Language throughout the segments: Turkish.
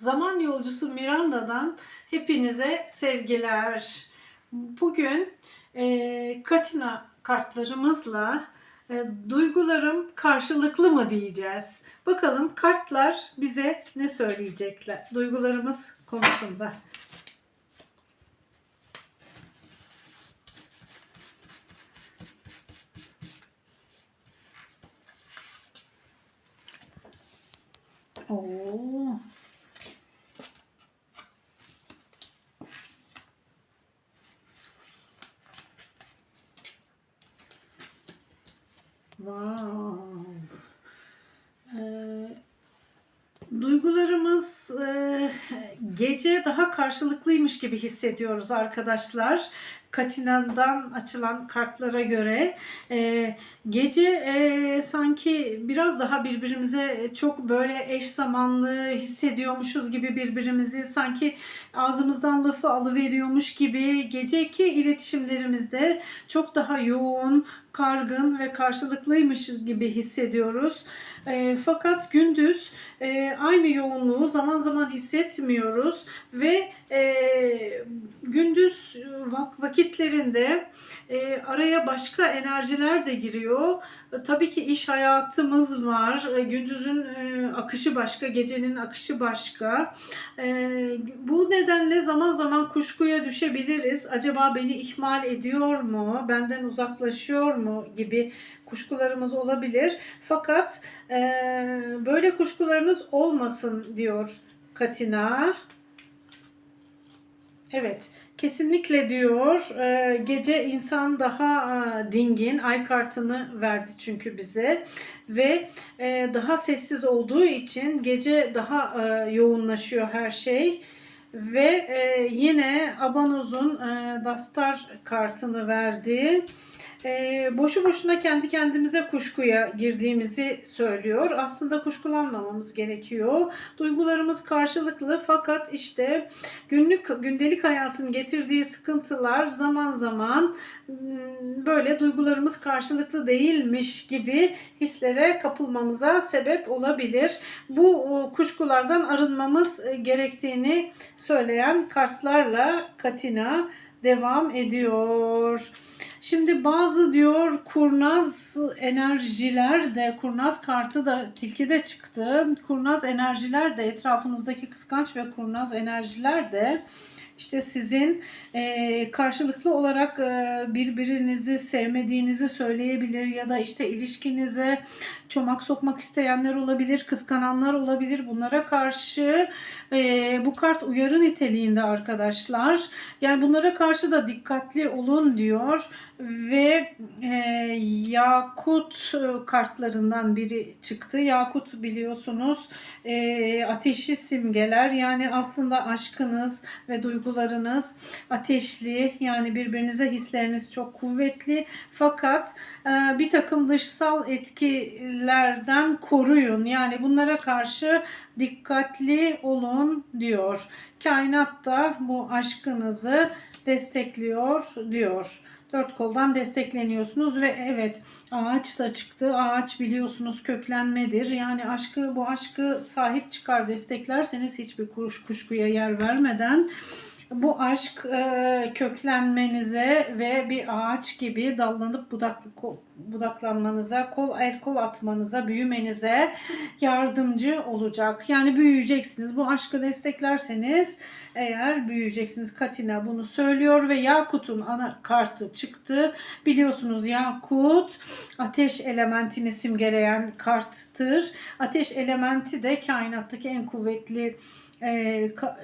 Zaman Yolcusu Miranda'dan hepinize sevgiler. Bugün e, Katina kartlarımızla e, duygularım karşılıklı mı diyeceğiz. Bakalım kartlar bize ne söyleyecekler duygularımız konusunda. Oo. Wow. Ee, duygularımız e, gece daha karşılıklıymış gibi hissediyoruz arkadaşlar. Katina'dan açılan kartlara göre e, gece e, sanki biraz daha birbirimize çok böyle eş zamanlı hissediyormuşuz gibi birbirimizi sanki ağzımızdan lafı alıveriyormuş gibi geceki iletişimlerimizde çok daha yoğun, kargın ve karşılıklıymış gibi hissediyoruz. E, fakat gündüz e, aynı yoğunluğu zaman zaman hissetmiyoruz ve e, vakitlerinde e, araya başka enerjiler de giriyor. E, tabii ki iş hayatımız var. E, gündüzün e, akışı başka, gecenin akışı başka. E, bu nedenle zaman zaman kuşkuya düşebiliriz. Acaba beni ihmal ediyor mu? Benden uzaklaşıyor mu? gibi kuşkularımız olabilir. Fakat e, böyle kuşkularınız olmasın diyor Katina. Evet, kesinlikle diyor. e, gece insan daha e, dingin. Ay kartını verdi çünkü bize ve e, daha sessiz olduğu için gece daha e, yoğunlaşıyor her şey. Ve yine Abanoz'un Dastar kartını verdi. E, boşu boşuna kendi kendimize kuşkuya girdiğimizi söylüyor. Aslında kuşkulanmamamız gerekiyor. Duygularımız karşılıklı fakat işte günlük gündelik hayatın getirdiği sıkıntılar zaman zaman mm, böyle duygularımız karşılıklı değilmiş gibi hislere kapılmamıza sebep olabilir. Bu kuşkulardan arınmamız e, gerektiğini söyleyen kartlarla Katina devam ediyor. Şimdi bazı diyor kurnaz enerjiler de kurnaz kartı da tilkide çıktı. Kurnaz enerjiler de etrafınızdaki kıskanç ve kurnaz enerjiler de işte sizin e, karşılıklı olarak e, birbirinizi sevmediğinizi söyleyebilir ya da işte ilişkinize çomak sokmak isteyenler olabilir, kıskananlar olabilir. Bunlara karşı e, bu kart uyarı niteliğinde arkadaşlar. Yani bunlara karşı da dikkatli olun diyor ve e, Yakut e, kartlarından biri çıktı. Yakut biliyorsunuz e, ateşi simgeler yani aslında aşkınız ve duygularınız ateşli yani birbirinize hisleriniz çok kuvvetli fakat e, bir takım dışsal etkilerden koruyun yani bunlara karşı dikkatli olun diyor. Kainat da bu aşkınızı destekliyor diyor. Dört koldan destekleniyorsunuz ve evet ağaç da çıktı. Ağaç biliyorsunuz köklenmedir. Yani aşkı bu aşkı sahip çıkar desteklerseniz hiçbir kuş kuşkuya yer vermeden bu aşk e, köklenmenize ve bir ağaç gibi dallanıp budak, budaklanmanıza, kol el kol atmanıza, büyümenize yardımcı olacak. Yani büyüyeceksiniz. Bu aşkı desteklerseniz eğer büyüyeceksiniz. Katina bunu söylüyor ve Yakut'un ana kartı çıktı. Biliyorsunuz Yakut ateş elementini simgeleyen karttır. Ateş elementi de kainattaki en kuvvetli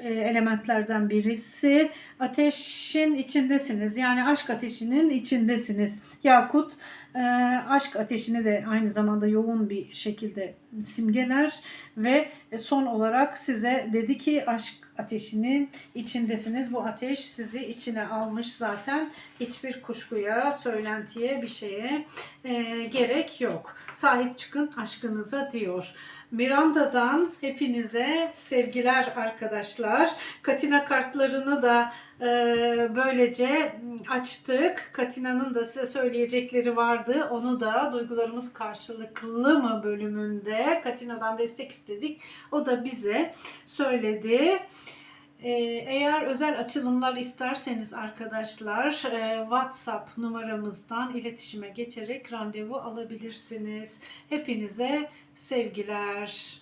elementlerden birisi. Ateşin içindesiniz. Yani aşk ateşinin içindesiniz. Yakut e, aşk ateşini de aynı zamanda yoğun bir şekilde simgeler ve son olarak size dedi ki aşk ateşinin içindesiniz. Bu ateş sizi içine almış zaten. Hiçbir kuşkuya, söylentiye, bir şeye e, gerek yok. Sahip çıkın aşkınıza diyor. Miranda'dan hepinize sevgiler arkadaşlar. Katina kartlarını da e, böylece açtık. Katina'nın da size söyleyecekleri vardı. Onu da duygularımız karşılıklı mı bölümünde Katina'dan destek istedik. O da bize söyledi. Ee, Eğer özel açılımlar isterseniz arkadaşlar e, WhatsApp numaramızdan iletişime geçerek randevu alabilirsiniz. Hepinize sevgiler.